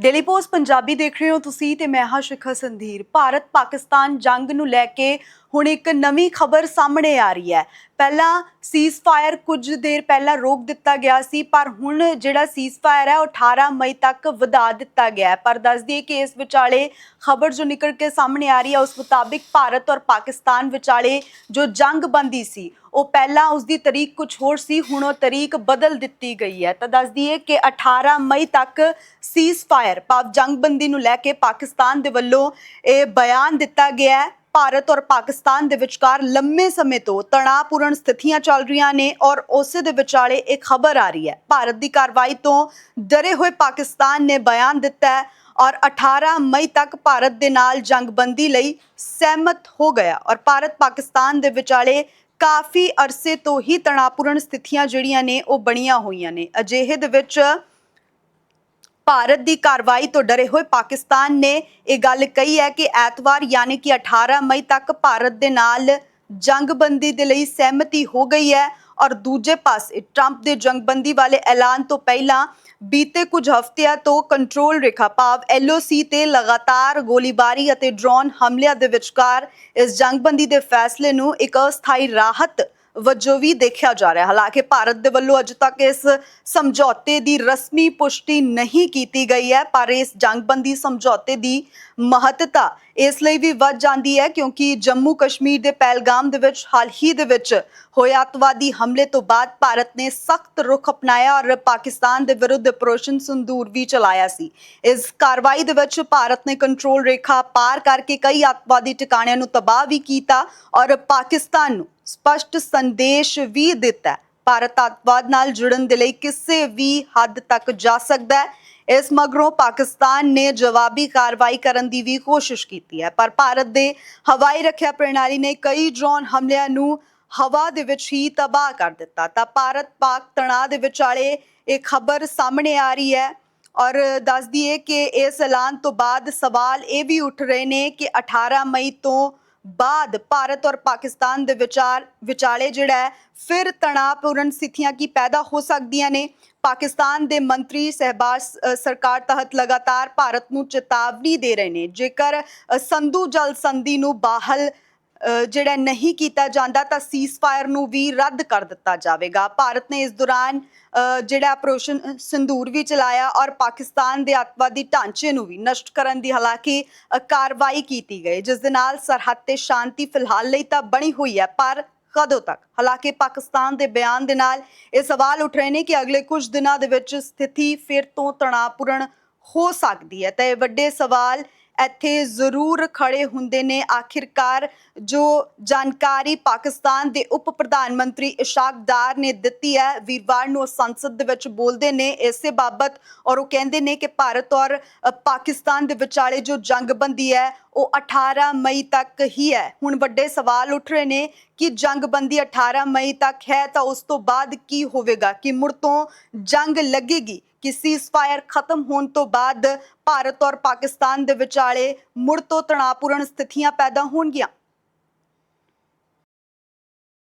Daily post Punjabi ਦੇਖ ਰਹੇ ਹੋ ਤੁਸੀਂ ਤੇ ਮੈਂ ਹਾਂ ਸ਼ਿਖਰ ਸੰਧੀਰ। ਭਾਰਤ ਪਾਕਿਸਤਾਨ ਜੰਗ ਨੂੰ ਲੈ ਕੇ ਹੁਣ ਇੱਕ ਨਵੀਂ ਖਬਰ ਸਾਹਮਣੇ ਆ ਰਹੀ ਹੈ। ਪਹਿਲਾਂ ਸੀਜ਼ਫਾਇਰ ਕੁਝ ਦੇਰ ਪਹਿਲਾਂ ਰੋਕ ਦਿੱਤਾ ਗਿਆ ਸੀ, ਪਰ ਹੁਣ ਜਿਹੜਾ ਸੀਜ਼ਫਾਇਰ ਹੈ, ਉਹ 18 ਮਈ ਤੱਕ ਵਧਾ ਦਿੱਤਾ ਗਿਆ ਹੈ। ਪਰ ਦੱਸ ਦਈਏ ਕਿ ਇਸ ਵਿਚਾਲੇ ਖਬਰ ਜੋ ਨਿਕਲ ਕੇ ਸਾਹਮਣੇ ਆ ਰਹੀ ਹੈ, ਉਸ ਮੁਤਾਬਿਕ ਭਾਰਤ ਔਰ ਪਾਕਿਸਤਾਨ ਵਿਚਾਲੇ ਜੋ ਜੰਗਬੰਦੀ ਸੀ, ਉਹ ਪਹਿਲਾਂ ਉਸ ਦੀ ਤਰੀਕ ਕੁਝ ਹੋਰ ਸੀ, ਹੁਣ ਉਹ ਤਰੀਕ ਬਦਲ ਦਿੱਤੀ ਗਈ ਹੈ। ਤਾਂ ਦੱਸ ਦਈਏ ਕਿ 18 ਮਈ ਤੱਕ ਸੀਜ਼ਫਾਇਰ ਭਾਵ ਜੰਗਬੰਦੀ ਨੂੰ ਲੈ ਕੇ ਪਾਕਿਸਤਾਨ ਦੇ ਵੱਲੋਂ ਇਹ ਬਿਆਨ ਦਿੱਤਾ ਗਿਆ ਹੈ। ਭਾਰਤ ਔਰ ਪਾਕਿਸਤਾਨ ਦੇ ਵਿਚਕਾਰ ਲੰਮੇ ਸਮੇਂ ਤੋਂ ਤਣਾਅਪੂਰਨ ਸਥਿਤੀਆਂ ਚੱਲ ਰਹੀਆਂ ਨੇ ਔਰ ਉਸੇ ਦੇ ਵਿਚਾਲੇ ਇੱਕ ਖਬਰ ਆ ਰਹੀ ਹੈ। ਭਾਰਤ ਦੀ ਕਾਰਵਾਈ ਤੋਂ ਡਰੇ ਹੋਏ ਪਾਕਿਸਤਾਨ ਨੇ ਬਿਆਨ ਦਿੱਤਾ ਹੈ ਔਰ 18 ਮਈ ਤੱਕ ਭਾਰਤ ਦੇ ਨਾਲ ਜੰਗਬੰਦੀ ਲਈ ਸਹਿਮਤ ਹੋ ਗਿਆ ਔਰ ਭਾਰਤ ਪਾਕਿਸਤਾਨ ਦੇ ਵਿਚਾਲੇ ਕਾਫੀ ਅਰਸੇ ਤੋਂ ਹੀ ਤਣਾਅਪੂਰਨ ਸਥਿਤੀਆਂ ਜਿਹੜੀਆਂ ਨੇ ਉਹ ਬਣੀਆਂ ਹੋਈਆਂ ਨੇ। ਅਜਿਹੇ ਦੇ ਵਿੱਚ ਭਾਰਤ ਦੀ ਕਾਰਵਾਈ ਤੋਂ ਡਰੇ ਹੋਏ ਪਾਕਿਸਤਾਨ ਨੇ ਇਹ ਗੱਲ ਕਹੀ ਹੈ ਕਿ ਐਤਵਾਰ ਯਾਨੀ ਕਿ 18 ਮਈ ਤੱਕ ਭਾਰਤ ਦੇ ਨਾਲ ਜੰਗਬੰਦੀ ਦੇ ਲਈ ਸਹਿਮਤੀ ਹੋ ਗਈ ਹੈ ਔਰ ਦੂਜੇ ਪਾਸੇ ਟਰੰਪ ਦੇ ਜੰਗਬੰਦੀ ਵਾਲੇ ਐਲਾਨ ਤੋਂ ਪਹਿਲਾਂ ਬੀਤੇ ਕੁਝ ਹਫ਼ਤਿਆਂ ਤੋਂ ਕੰਟਰੋਲ ਰੇਖਾ ਭਾਵ ਐਲਓਸੀ ਤੇ ਲਗਾਤਾਰ ਗੋਲੀਬਾਰੀ ਅਤੇ ਡਰੋਨ ਹਮਲਿਆਂ ਦੇ ਵਿਚਕਾਰ ਇਸ ਜੰਗਬੰਦੀ ਦੇ ਫੈਸਲੇ ਨੂੰ ਇੱਕ ਅਸਥਾਈ ਰਾਹਤ ਵਜੋਂ ਵੀ ਦੇਖਿਆ ਜਾ ਰਿਹਾ। ਹਾਲਾਂਕਿ ਭਾਰਤ ਦੇ ਵੱਲੋਂ ਅਜੇ ਤੱਕ ਇਸ ਸਮਝੌਤੇ ਦੀ ਰਸਮੀ ਪੁਸ਼ਟੀ ਨਹੀਂ ਕੀਤੀ ਗਈ ਹੈ, ਪਰ ਇਸ ਜੰਗਬੰਦੀ ਸਮਝੌਤੇ ਦੀ ਮਹੱਤਤਾ ਇਸ ਲਈ ਵੀ ਵੱਧ ਜਾਂਦੀ ਹੈ ਕਿਉਂਕਿ ਜੰਮੂ ਕਸ਼ਮੀਰ ਦੇ ਪਹਿਲਗਾਮ ਦੇ ਵਿੱਚ, ਹਾਲ ਹੀ ਦੇ ਵਿੱਚ ਹੋਏ ਅੱਤਵਾਦੀ ਹਮਲੇ ਤੋਂ ਬਾਅਦ ਭਾਰਤ ਨੇ ਸਖਤ ਰੁਖ ਅਪਣਾਇਆ ਔਰ ਪਾਕਿਸਤਾਨ ਦੇ ਵਿਰੁੱਧ ਆਪਰੇਸ਼ਨ ਸੰਦੂਰ ਵੀ ਚਲਾਇਆ ਸੀ। ਇਸ ਕਾਰਵਾਈ ਦੇ ਵਿੱਚ ਭਾਰਤ ਨੇ ਕੰਟਰੋਲ ਰੇਖਾ ਪਾਰ ਕਰਕੇ ਕਈ ਅੱਤਵਾਦੀ ਟਿਕਾਣਿਆਂ ਨੂੰ ਤਬਾਹ ਵੀ ਕੀਤਾ ਔਰ ਪਾਕਿਸਤਾਨ ਨੂੰ ਸਪਸ਼ਟ ਸੰਦੇਸ਼ ਵੀ ਦਿੱਤਾ ਭਾਰਤ ਆਤਵਾਦ ਨਾਲ ਜੁੜਨ ਦੇ ਲਈ ਕਿਸੇ ਵੀ ਹੱਦ ਤੱਕ ਜਾ ਸਕਦਾ ਹੈ। ਇਸ ਮਗਰੋਂ ਪਾਕਿਸਤਾਨ ਨੇ ਜਵਾਬੀ ਕਾਰਵਾਈ ਕਰਨ ਦੀ ਵੀ ਕੋਸ਼ਿਸ਼ ਕੀਤੀ ਹੈ। ਪਰ ਭਾਰਤ ਦੇ ਹਵਾਈ ਰੱਖਿਆ ਪ੍ਰਣਾਲੀ ਨੇ ਕਈ ਡਰੋਨ ਹਮਲਿਆਂ ਨੂੰ ਹਵਾ ਦੇ ਵਿੱਚ ਹੀ ਤਬਾਹ ਕਰ ਦਿੱਤਾ। ਤਾਂ ਭਾਰਤ ਪਾਕ ਤਣਾਅ ਦੇ ਵਿਚਾਲੇ ਇਹ ਖਬਰ ਸਾਹਮਣੇ ਆ ਰਹੀ ਹੈ ਔਰ ਦੱਸ ਦਈਏ ਕਿ ਇਸ ਐਲਾਨ ਤੋਂ ਬਾਅਦ ਸਵਾਲ ਇਹ ਵੀ ਉੱਠ ਰਹੇ ਨੇ ਕਿ 18 ਮਈ ਤੋਂ ਬਾਅਦ ਭਾਰਤ ਔਰ ਪਾਕਿਸਤਾਨ ਦੇ ਵਿਚਾਰ ਵਿਚਾਲੇ ਜਿਹੜਾ ਹੈ, ਫਿਰ ਤਣਾਅਪੂਰਨ ਸਥਿਤੀਆਂ ਕੀ ਪੈਦਾ ਹੋ ਸਕਦੀਆਂ ਨੇ? ਪਾਕਿਸਤਾਨ ਦੇ ਮੰਤਰੀ ਸਹਿਬਾਜ਼ ਸਰਕਾਰ ਤਹਿਤ ਲਗਾਤਾਰ ਭਾਰਤ ਨੂੰ ਚੇਤਾਵਨੀ ਦੇ ਰਹੇ ਨੇ। ਜੇਕਰ ਸੰਧੂ ਜਲ ਸੰਧੀ ਨੂੰ ਬਾਹਲ ਜਿਹੜਾ ਨਹੀਂ ਕੀਤਾ ਜਾਂਦਾ ਤਾਂ ਸੀਜ਼ਫਾਇਰ ਨੂੰ ਵੀ ਰੱਦ ਕਰ ਦਿੱਤਾ ਜਾਵੇਗਾ। ਭਾਰਤ ਨੇ ਇਸ ਦੌਰਾਨ ਜਿਹੜਾ ਆਪਰੇਸ਼ਨ ਸਿੰਦੂਰ ਵੀ ਚਲਾਇਆ ਔਰ ਪਾਕਿਸਤਾਨ ਦੇ ਅੱਤਵਾਦੀ ਢਾਂਚੇ ਨੂੰ ਵੀ ਨਸ਼ਟ ਕਰਨ ਦੀ ਹਾਲਾਂਕਿ ਕਾਰਵਾਈ ਕੀਤੀ ਗਈ, ਜਿਸ ਦੇ ਨਾਲ ਸਰਹੱਦ ਤੇ ਸ਼ਾਂਤੀ ਫਿਲਹਾਲ ਲਈ ਤਾਂ ਬਣੀ ਹੋਈ ਹੈ, ਪਰ ਕਦੋਂ ਤੱਕ? ਹਾਲਾਂਕਿ ਪਾਕਿਸਤਾਨ ਦੇ ਬਿਆਨ ਦੇ ਨਾਲ ਇਹ ਸਵਾਲ ਉੱਠ ਰਹੇ ਨੇ ਕਿ ਅਗਲੇ ਕੁਝ ਦਿਨਾਂ ਦੇ ਵਿੱਚ ਸਥਿਤੀ ਫਿਰ ਤੋਂ ਤਣਾਅਪੂਰਨ ਹੋ ਸਕਦੀ ਹੈ। ਤਾਂ ਇਹ ਵੱਡੇ ਸਵਾਲ ਇੱਥੇ ਜ਼ਰੂਰ ਖੜੇ ਹੁੰਦੇ ਨੇ। ਆਖਿਰਕਾਰ ਜੋ ਜਾਣਕਾਰੀ ਪਾਕਿਸਤਾਨ ਦੇ ਉਪ ਪ੍ਰਧਾਨ ਮੰਤਰੀ ਇਸ਼ਾਕਦਾਰ ਨੇ ਦਿੱਤੀ ਹੈ, ਵੀਰਵਾਰ ਨੂੰ ਉਹ ਸੰਸਦ ਦੇ ਵਿੱਚ ਬੋਲਦੇ ਨੇ। ਇਸੇ ਬਾਬਤ ਔਰ ਉਹ ਕਹਿੰਦੇ ਨੇ ਕਿ ਭਾਰਤ ਔਰ ਪਾਕਿਸਤਾਨ ਦੇ ਵਿਚਾਲੇ ਜੋ ਜੰਗਬੰਦੀ ਹੈ, ਉਹ 18 ਮਈ ਤੱਕ ਹੀ ਹੈ। ਹੁਣ ਵੱਡੇ ਸਵਾਲ ਉੱਠ ਰਹੇ ਨੇ ਕਿ ਜੰਗਬੰਦੀ 18 ਮਈ ਤੱਕ ਹੈ ਤਾਂ ਉਸ ਤੋਂ ਬਾਅਦ ਕੀ ਹੋਵੇਗਾ? ਕਿ ਮੁੜ ਤੋਂ ਜੰਗ ਲੱਗੇਗੀ? ਕਿ ਸੀਜ਼ਫਾਇਰ ਖਤਮ ਹੋਣ ਤੋਂ ਬਾਅਦ ਭਾਰਤ ਔਰ ਪਾਕਿਸਤਾਨ ਦੇ ਵਿਚਾਲੇ ਮੁੜ ਤੋਂ ਤਣਾਅਪੂਰਨ ਸਥਿਤੀਆਂ ਪੈਦਾ ਹੋਣਗੀਆਂ।